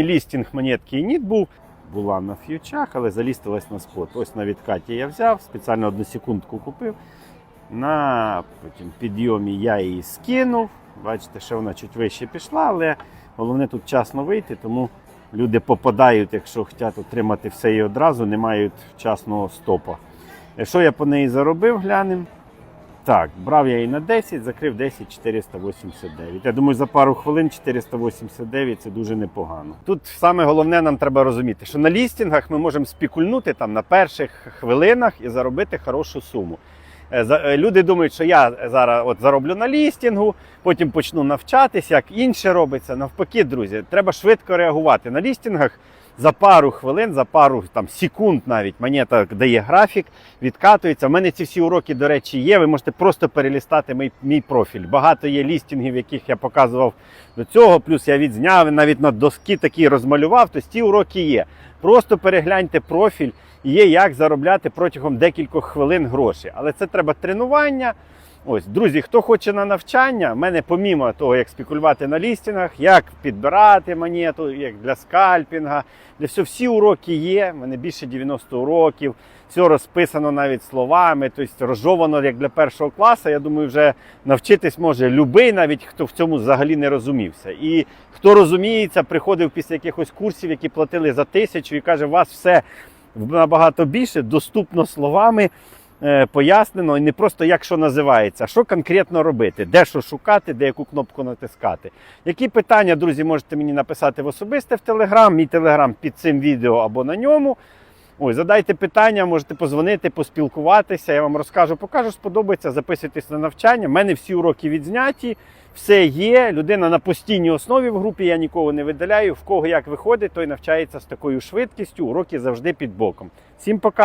Лістінг монетки ніт був. Була на ф'ючах, але залістилась на спот. Ось на відкаті я взяв, спеціально одну секундку купив. На потім підйомі я її скинув. Бачите, що вона чуть вище пішла, але головне тут вчасно вийти, тому люди попадають, якщо хочуть отримати все і одразу, не мають вчасного стопа. Що я по неї заробив, глянемо. Так, брав я її на 10, закрив 10 489. Я думаю, за пару хвилин 489 це дуже непогано. Тут саме головне нам треба розуміти, що на лістінгах ми можемо спікульнути там на перших хвилинах і заробити хорошу суму. Е, е, Люди думають, що я зараз от зароблю на лістінгу, потім почну навчатись, як інше робиться. Навпаки, друзі, треба швидко реагувати. На лістінгах за пару хвилин, за пару там, секунд навіть монета дає графік, відкатується. У мене ці всі уроки, до речі, є. Ви можете просто перелістати мій, мій профіль. Багато є лістінгів, яких я показував до цього. Плюс я відзняв, навіть на доски такі розмалював. Тобто ці уроки є. Просто перегляньте профіль. і Є як заробляти протягом декількох хвилин гроші. Але це треба тренування. Ось, друзі, хто хоче на навчання, в мене помімо того, як спекулювати на лістінгах, як підбирати монету, як для скальпінга, для всього всі уроки є. В мене більше 90 уроків, все розписано навіть словами, тобто розжовано як для першого класу. Я думаю, вже навчитись може любий, навіть хто в цьому взагалі не розумівся. І хто розуміється, приходив після якихось курсів, які платили за тисячу, і каже, у вас все набагато більше, доступно словами пояснено, і не просто як що називається, а що конкретно робити, де що шукати, де яку кнопку натискати. Які питання, друзі, можете мені написати в особисте в Телеграм, мій Телеграм під цим відео або на ньому. Ой, задайте питання, можете позвонити, поспілкуватися. Я вам розкажу, покажу, сподобається, записуйтесь на навчання. У мене всі уроки відзняті, все є. Людина на постійній основі в групі, я нікого не видаляю. В кого як виходить, той навчається з такою швидкістю. Уроки завжди під боком. Всім пока.